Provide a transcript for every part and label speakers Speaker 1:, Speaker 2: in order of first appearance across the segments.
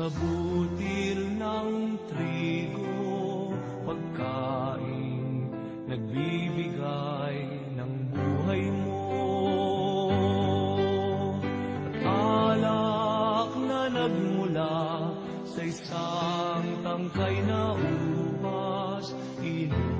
Speaker 1: Sa butir ng trigo, pagkain, nagbibigay ng buhay mo. At alak na nagmula sa isang tangkay na ubas, inuwi.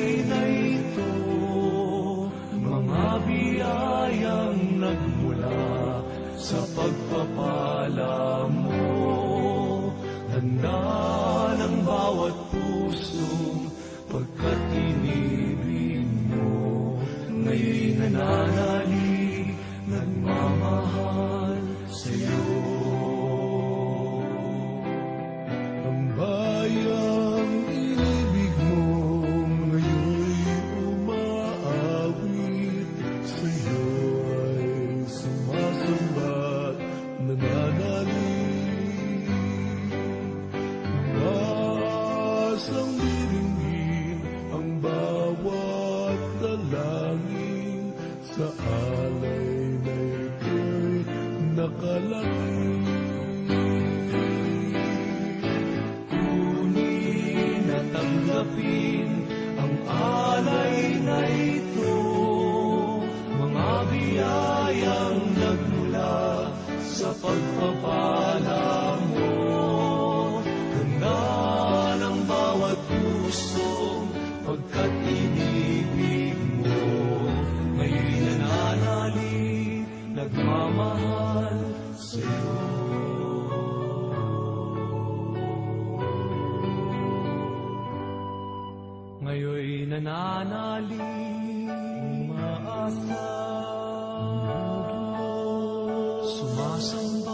Speaker 1: por sa alay na ito'y nakalagay. Kunin at tanggapin ang alay na ito, mga biyayang nagmula sa pagpapalagay. Ngayo'y nananalig, umaasa, sumasamba.